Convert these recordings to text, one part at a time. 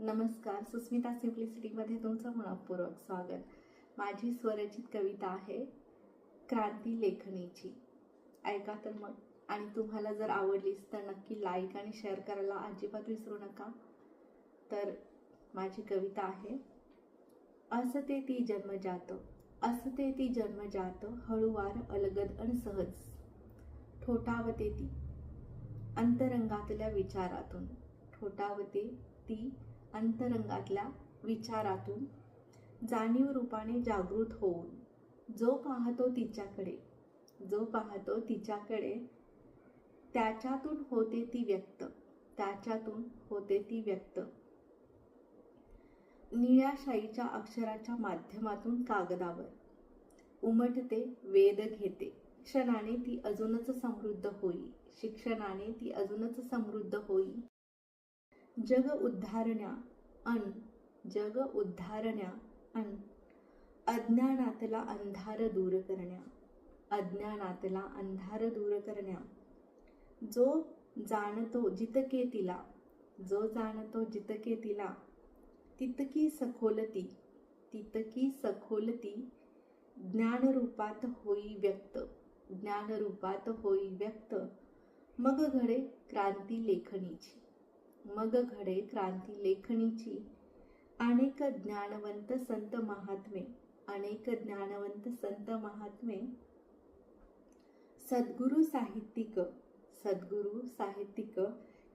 नमस्कार सुस्मिता सिम्प्लिसिटीमध्ये तुमचं मनपूर्वक स्वागत. माझी स्वरचित कविता आहे क्रांती लेखणीची. ऐका तर मग आणि तुम्हाला जर आवडलीच तर नक्की लाईक आणि शेअर करायला अजिबात विसरू नका. तर माझी कविता आहे असते ती जन्मजात असते ती जन्मजात हळूवार अलगद आणि सहज. ठोठावते ती अंतरंगातल्या विचारातून. ठोठावते ती अंतरंगातल्या विचारातून जाणीव रूपाने जागृत होऊन जो पाहतो तिच्याकडे जो पाहतो तिच्याकडे त्याच्यातून होते ती व्यक्त त्याच्यातून होते ती व्यक्त. निळ्याशाईच्या अक्षराच्या माध्यमातून कागदावर उमटते वेद घेते. शिक्षणाने ती अजूनच समृद्ध होई शिक्षणाने ती अजूनच समृद्ध होई. जग उद्धारण्या अन जग उद्धारण्या अन. अज्ञानातला अंधार दूर करण्या अज्ञानातला अंधार दूर करण्या. जो जाणतो जितके तिला जो जाणतो जितके तिला तितकी सखोलती तितकी सखोलती ज्ञानरूपात होई व्यक्त ज्ञानरूपात होई व्यक्त. मग घडे क्रांती लेखणीची. मग घडे क्रांती लेखणीची. अनेक ज्ञानवंत संत महात्मे अनेक ज्ञानवंत संत महात्मे. सद्गुरू साहित्यिक सद्गुरू साहित्यिक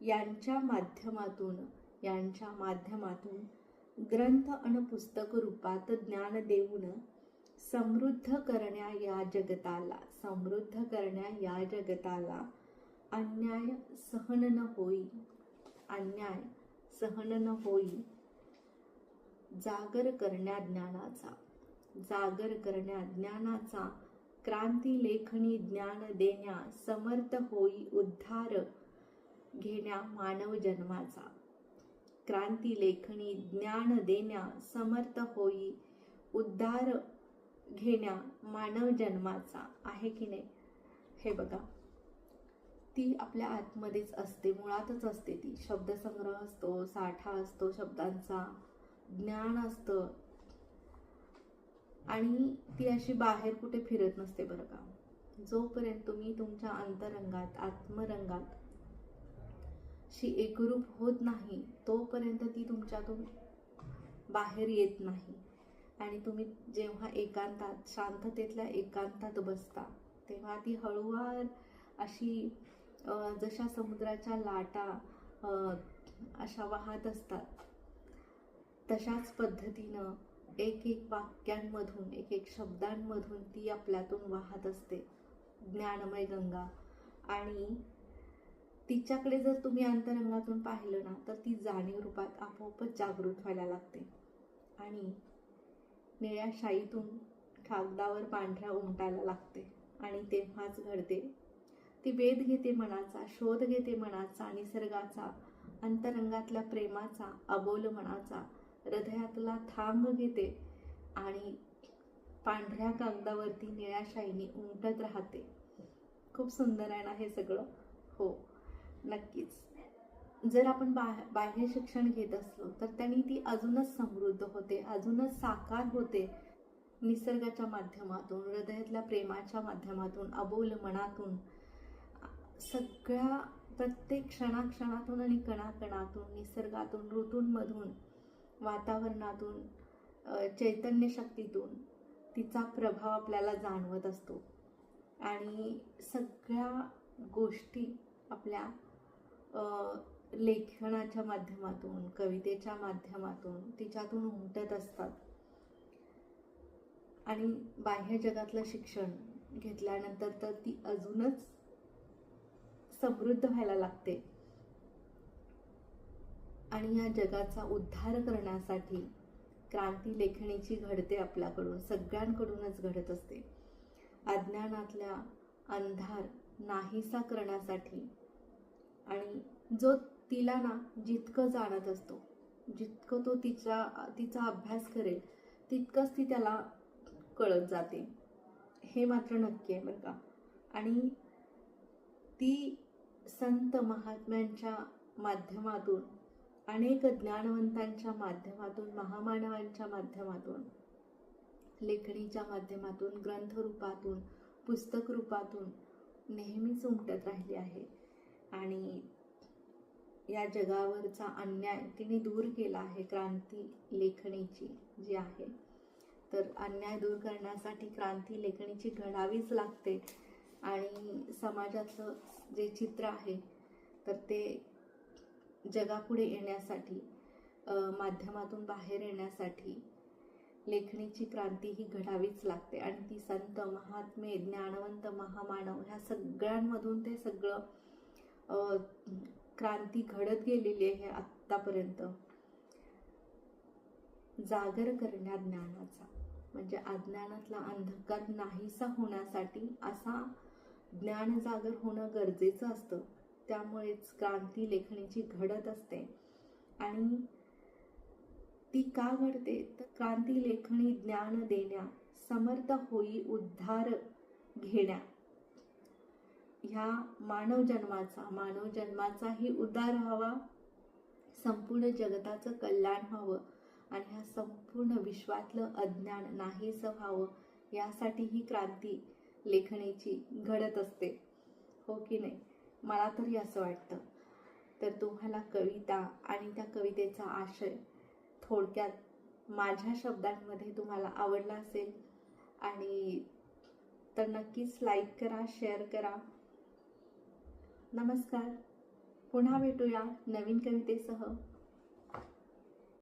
यांच्या माध्यमातून यांच्या माध्यमातून ग्रंथ आणि पुस्तक रूपात ज्ञान देऊन समृद्ध करण्या या जगताला समृद्ध करण्या या जगताला अन्याय सहन न होई. अन्याय सहन न होई. जागर करण्या ज्ञानाचा जागर करण्या ज्ञानाचा क्रांती लेखणी ज्ञान देण्या समर्थ होई उद्धार घेण्या मानव जन्माचा. क्रांती लेखणी ज्ञान देण्या समर्थ होई उद्धार घेण्या मानव जन्माचा. आहे की नाही? हे बघा. ती आपल्या आतमध्येच असते मुळातच असते ती. शब्दसंग्रह असतो साठा असतो शब्दांचा ज्ञान असतं. आणि ती अशी बाहेर कुठे फिरत नसते बरं का. जोपर्यंत तुम्ही तुमच्या अंतरंगात आत्मरंगात शी एकरूप होत नाही तोपर्यंत ती तुमच्यातून बाहेर येत नाही. आणि तुम्ही जेव्हा एकांतात शांततेतल्या एकांतात बसता तेव्हा ती हळूवार अशी जशा समुद्राच्या लाटा अशा वाहत असतात तशाच पद्धतीनं एक एक वाक्यांमधून एक एक शब्दांमधून ती आपल्यातून वाहत असते ज्ञानमय गंगा. आणि तिच्याकडे जर तुम्ही अंतरंगातून पाहिलं ना तर ती जाणीव रूपात आपोआपच जागृत व्हायला लागते. आणि निळ्या शाईतून कागदावर पांढऱ्या उमटायला लागते. आणि तेव्हाच घडते ती वेध घेते मनाचा शोध घेते मनाचा निसर्गाचा अंतरंगातल्या प्रेमाचा अबोल मनाचा हृदयातला थांब घेते आणि पांढऱ्या कागदावरती निळ्या शाईने उमटत राहते. खूप सुंदर आहे ना हे सगळं? हो नक्कीच. जर आपण बा बाह्य शिक्षण घेत असलो तर त्यांनी ती अजूनच समृद्ध होते अजूनच साकार होते. निसर्गाच्या माध्यमातून हृदयातल्या प्रेमाच्या माध्यमातून अबोल मनातून सगळ्या प्रत्येक क्षणाक्षणातून आणि कणाकणातून निसर्गातून ऋतूंमधून वातावरणातून चैतन्य शक्तीतून तिचा प्रभाव आपल्याला जाणवत असतो. आणि सगळ्या गोष्टी आपल्या लेखनाच्या माध्यमातून कवितेच्या माध्यमातून तिच्यातून उमटत असतात. आणि बाह्य जगातलं शिक्षण घेतल्यानंतर तर ती अजूनच समृद्ध व्हायला लागते. आणि ह्या जगाचा उद्धार करण्यासाठी क्रांती लेखणीची घडते आपल्याकडून सगळ्यांकडूनच घडत असते. अज्ञानातल्या अंधार नाहीसा करण्यासाठी आणि जो तिला ना जितकं जाणत असतो जितकं तो तिचा तिचा अभ्यास करेल तितकंच ती त्याला कळत जाते. हे मात्र नक्की आहे बरं का. आणि ती संत महात्म्यांच्या माध्यमातून अनेक ज्ञानवंतांच्या माध्यमातून महामानवांच्या माध्यमातून लेखणीच्या माध्यमातून ग्रंथरूपातून पुस्तक रूपातून नेहमीच उमटत राहिली आहे. आणि या जगावरचा अन्याय तिने दूर केला आहे क्रांती लेखणीची जी आहे. तर अन्याय दूर करण्यासाठी क्रांती लेखणीची घडावीच लागते. आणि समाजातलं जे चित्र आहे तर ते जगापुढे येण्यासाठी माध्यमातून बाहेर येण्यासाठी लेखणीची क्रांती ही घडावीच लागते. आणि ती संत महात्मे ज्ञानवंत महामानव ह्या सगळ्यांमधून ते सगळं क्रांती घडत गेलेली आहे आत्तापर्यंत. जागर करण्या ज्ञानाचा म्हणजे अज्ञानातला अंधकार नाहीसा होण्यासाठी असा ज्ञान जागर होणं गरजेचं असतं. त्यामुळेच क्रांती लेखणीची घडत असते. आणि ती का घडते? तर क्रांती लेखणी ज्ञान देण्या समर्थ होई उद्धार घेण्या. ह्या मानव जन्माचा मानव जन्माचाही उद्धार व्हावा. संपूर्ण जगताचं कल्याण व्हावं. आणि ह्या संपूर्ण विश्वातलं अज्ञान नाहीसं व्हावं. यासाठी ही क्रांती लेखणीची घडत असते. हो की नाही? मला तरी असं वाटतं. तर तुम्हाला कविता आणि त्या कवितेचा आशय थोडक्यात माझ्या शब्दांमध्ये तुम्हाला आवडला असेल आणि तर नक्कीच लाईक करा शेअर करा. नमस्कार. पुन्हा भेटूया नवीन कवितेसह.